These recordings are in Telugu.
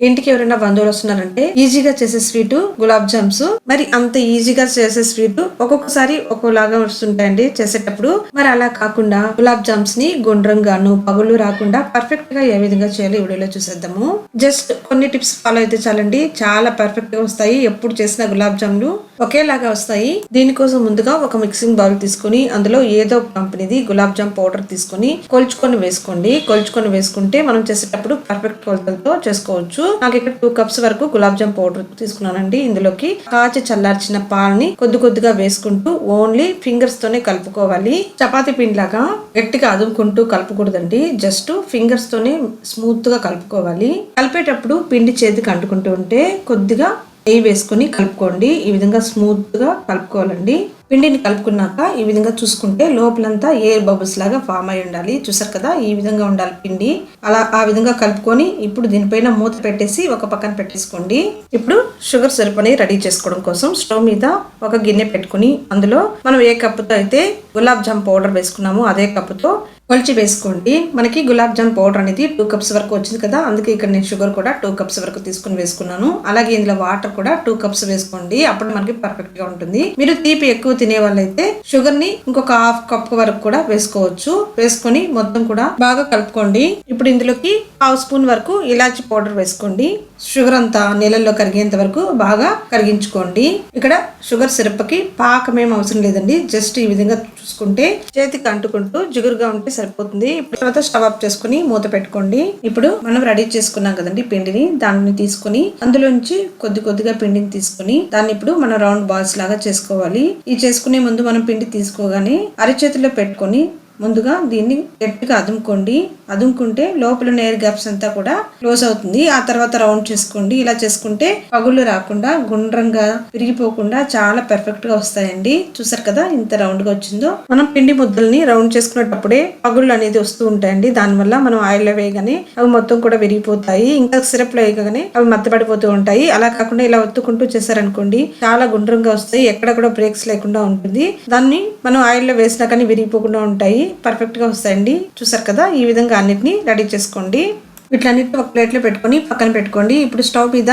ఇంటికి ఎవరైనా బంధువులు వస్తున్నారంటే ఈజీగా చేసే స్వీట్ గులాబ్ జామ్స్. మరి అంత ఈజీగా చేసే స్వీట్ ఒక్కొక్కసారి ఒక్కోలాగా వస్తుంటాయండి చేసేటప్పుడు. మరి అలా కాకుండా గులాబ్ జామ్స్ని గుండ్రంగాను పగులు రాకుండా పర్ఫెక్ట్గా ఏ విధంగా చేయాలో వీడియోలో చూసేద్దాము. జస్ట్ కొన్ని టిప్స్ ఫాలో అయితే చాలండి. చాలా పర్ఫెక్ట్గా వస్తాయి. ఎప్పుడు చేసిన గులాబ్ జామ్లు ఒకేలాగా వస్తాయి. దీనికోసం ముందుగా ఒక మిక్సింగ్ బౌల్ తీసుకుని అందులో ఏదో కంపెనీది గులాబ్ జామ్ పౌడర్ తీసుకుని కొలుచుకొని వేసుకోండి. కొలుచుకొని వేసుకుంటే మనం చేసేటప్పుడు పర్ఫెక్ట్ కొలతలతో చేసుకోవచ్చు. నాకు ఇక్కడ టూ కప్స్ వరకు గులాబ్ జామ్ పౌడర్ తీసుకున్నానండి. ఇందులోకి కాచి చల్లార్చిన పాలని కొద్ది కొద్దిగా వేసుకుంటూ ఓన్లీ ఫింగర్స్ తోనే కలుపుకోవాలి. చపాతి పిండి లాగా గట్టిగా అదుముకుంటూ కలుపుకూడదండి. జస్ట్ ఫింగర్స్ తోనే స్మూత్గా కలుపుకోవాలి. కలిపేటప్పుడు పిండి చేతికి అంటుకుంటూ ఉంటే కొద్దిగా నెయ్యి వేసుకొని కలుపుకోండి. ఈ విధంగా స్మూత్గా కలుపుకోవాలండి. పిండిని కలుపుకున్నాక ఈ విధంగా చూసుకుంటే లోపలంతా ఎయిర్ బబుల్స్ లాగా ఫామ్ అయి ఉండాలి. చూసారు కదా ఈ విధంగా ఉండాలి పిండి. అలా ఆ విధంగా కలుపుకొని ఇప్పుడు దీనిపైన మూత పెట్టేసి ఒక పక్కన పెట్టేసుకోండి. ఇప్పుడు షుగర్ సిరప్ రెడీ చేసుకోవడం కోసం స్టవ్ మీద ఒక గిన్నె పెట్టుకుని అందులో మనం ఏ కప్పుతో అయితే గులాబ్ జామ్ పౌడర్ వేసుకున్నామో అదే కప్పుతో కొలిచి వేసుకోండి. మనకి గులాబ్ జామ్ పౌడర్ అనేది టూ కప్స్ వరకు వచ్చింది కదా అందుకే ఇక్కడ నేను షుగర్ కూడా టూ కప్స్ వరకు తీసుకుని వేసుకున్నాను. అలాగే ఇందులో వాటర్ కూడా టూ కప్స్ వేసుకోండి అప్పుడు మనకి పర్ఫెక్ట్గా ఉంటుంది. మీరు తీపి ఎక్కువ తినే వాళ్ళైతే షుగర్ని ఇంకొక హాఫ్ కప్ వరకు కూడా వేసుకోవచ్చు. వేసుకొని మొత్తం కూడా బాగా కలుపుకోండి. ఇప్పుడు ఇందులోకి హాఫ్ స్పూన్ వరకు ఇలాచి పౌడర్ వేసుకోండి. షుగర్ అంతా నీళ్ళల్లో కరిగేంత వరకు బాగా కరిగించుకోండి. ఇక్కడ షుగర్ సిరప్కి పాకం ఏం అవసరం లేదండి. జస్ట్ ఈ విధంగా చూసుకుంటే చేతికి అంటుకుంటూ జిగురుగా ఉంటే సరిపోతుంది. ఇప్పుడు తర్వాత స్టవ్ ఆఫ్ చేసుకుని మూత పెట్టుకోండి. ఇప్పుడు మనం రెడీ చేసుకున్నాం కదండి పిండిని దాన్ని తీసుకుని అందులోంచి కొద్ది కొద్దిగా పిండిని తీసుకుని దాన్ని ఇప్పుడు మనం రౌండ్ బాల్స్ లాగా చేసుకోవాలి. ఈ చేసుకునే ముందు మనం పిండి తీసుకోగానే అరచేతిలో పెట్టుకొని ముందుగా దీన్ని గట్టిగా అదుముకోండి. అదుముకుంటే లోపల ఎయిర్ గ్యాప్స్ అంతా కూడా క్లోజ్ అవుతుంది. ఆ తర్వాత రౌండ్ చేసుకోండి. ఇలా చేసుకుంటే పగుళ్ళు రాకుండా గుండ్రంగా విరిగిపోకుండా చాలా పర్ఫెక్ట్గా వస్తాయండి. చూసారు కదా ఇంత రౌండ్గా వచ్చిందో? మనం పిండి ముద్దల్ని రౌండ్ చేసుకునేటప్పుడే పగుళ్ళు అనేది వస్తూ ఉంటాయండి. దానివల్ల మనం ఆయిల్లో వేయగానే అవి మొత్తం కూడా విరిగిపోతాయి. ఇంకా సిరప్లో వేయగానే అవి మత్తపడిపోతూ ఉంటాయి. అలా కాకుండా ఇలా ఒత్తుకుంటూ చేశారనుకోండి చాలా గుండ్రంగా వస్తాయి. ఎక్కడ కూడా బ్రేక్స్ లేకుండా ఉంటుంది. దాన్ని మనం ఆయిల్లో వేసినా కానీ విరిగిపోకుండా ఉంటాయి. పర్ఫెక్ట్గా వస్తాయండి. చూసారు కదా ఈ విధంగా అన్నిటిని రెడీ చేసుకోండి. వీటిలన్నిటిని ఒక ప్లేట్లో పెట్టుకొని పక్కన పెట్టుకోండి. ఇప్పుడు స్టవ్ మీద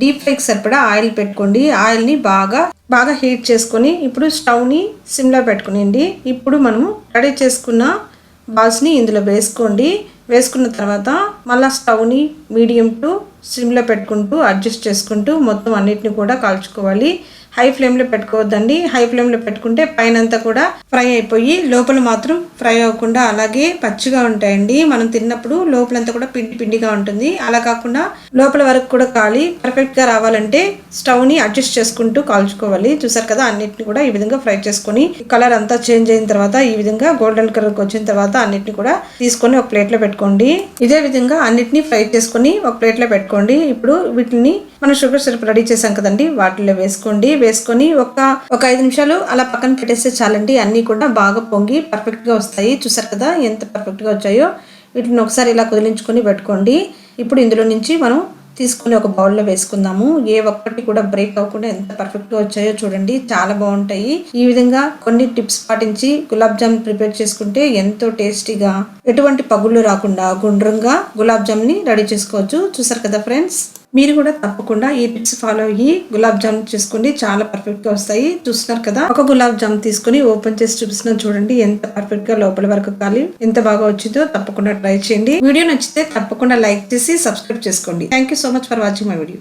డీప్ ఫ్రైకి సరిపడా ఆయిల్ పెట్టుకోండి. ఆయిల్ని బాగా బాగా హీట్ చేసుకొని ఇప్పుడు స్టవ్ని సిమ్లో పెట్టుకునేయండి ఇప్పుడు మనము రెడీ చేసుకున్న బాల్స్ని ఇందులో వేసుకోండి. వేసుకున్న తర్వాత మళ్ళీ స్టవ్ని మీడియం టు సిమ్లో పెట్టుకుంటూ అడ్జస్ట్ చేసుకుంటూ మొత్తం అన్నిటిని కూడా కాల్చుకోవాలి. హై ఫ్లేమ్లో పెట్టుకోవద్దండి. హై ఫ్లేమ్లో పెట్టుకుంటే పైన అంతా కూడా ఫ్రై అయిపోయి లోపల మాత్రం ఫ్రై అవ్వకుండా అలాగే పచ్చిగా ఉంటాయండి. మనం తిన్నప్పుడు లోపలంతా కూడా పిండి పిండిగా ఉంటుంది. అలా కాకుండా లోపల వరకు కూడా కాలి పర్ఫెక్ట్గా రావాలంటే స్టవ్ని అడ్జస్ట్ చేసుకుంటూ కాల్చుకోవాలి. చూసారు కదా అన్నిటిని కూడా ఈ విధంగా ఫ్రై చేసుకొని కలర్ అంతా చేంజ్ అయిన తర్వాత ఈ విధంగా గోల్డెన్ కలర్కి వచ్చిన తర్వాత అన్నిటిని కూడా తీసుకొని ఒక ప్లేట్లో పెట్టుకోండి. ఇదే విధంగా అన్నిటిని ఫ్రై చేసుకొని ఒక ప్లేట్లో పెట్టుకోండి ఇప్పుడు వీటిని మనం షుగర్ సిరప్ రెడీ చేసాం కదండి వాటిలో వేసుకోండి. వేసుకొని ఒక ఒక ఐదు నిమిషాలు అలా పక్కన పెట్టేస్తే చాలండి. అన్నీ కూడా బాగా పొంగి పర్ఫెక్ట్గా వస్తాయి. చూసారు కదా ఎంత పర్ఫెక్ట్గా వచ్చాయో. వీటిని ఒకసారి ఇలా కుదిలించుకొని పెట్టుకోండి. ఇప్పుడు ఇందులో నుంచి మనం తీసుకుని ఒక బౌల్లో వేసుకుందాము. ఏ ఒక్కటి కూడా బ్రేక్ అవ్వకుండా ఎంత పర్ఫెక్ట్గా వచ్చాయో చూడండి. చాలా బాగుంటాయి. ఈ విధంగా కొన్ని టిప్స్ పాటించి గులాబ్ జామ్ ప్రిపేర్ చేసుకుంటే ఎంతో టేస్టీగా ఎటువంటి పగుళ్ళు రాకుండా గుండ్రంగా గులాబ్ జామ్ని రెడీ చేసుకోవచ్చు. చూసారు కదా ఫ్రెండ్స్? మీరు కూడా తప్పకుండా ఈ టిప్స్ ఫాలో అయ్యి గులాబ్ జామ్ చేసుకోండి. చాలా పర్ఫెక్ట్గా వస్తాయి. చూస్తున్నారు కదా? ఒక గులాబ్ జామ్ తీసుకుని ఓపెన్ చేసి చూపిస్తున్నాను చూడండి ఎంత పర్ఫెక్ట్గా లోపల వరకు కాలి ఎంత బాగా వచ్చిందో తప్పకుండా ట్రై చేయండి. వీడియో నచ్చితే తప్పకుండా లైక్ చేసి సబ్స్క్రైబ్ చేసుకోండి. Thank you so much for watching my video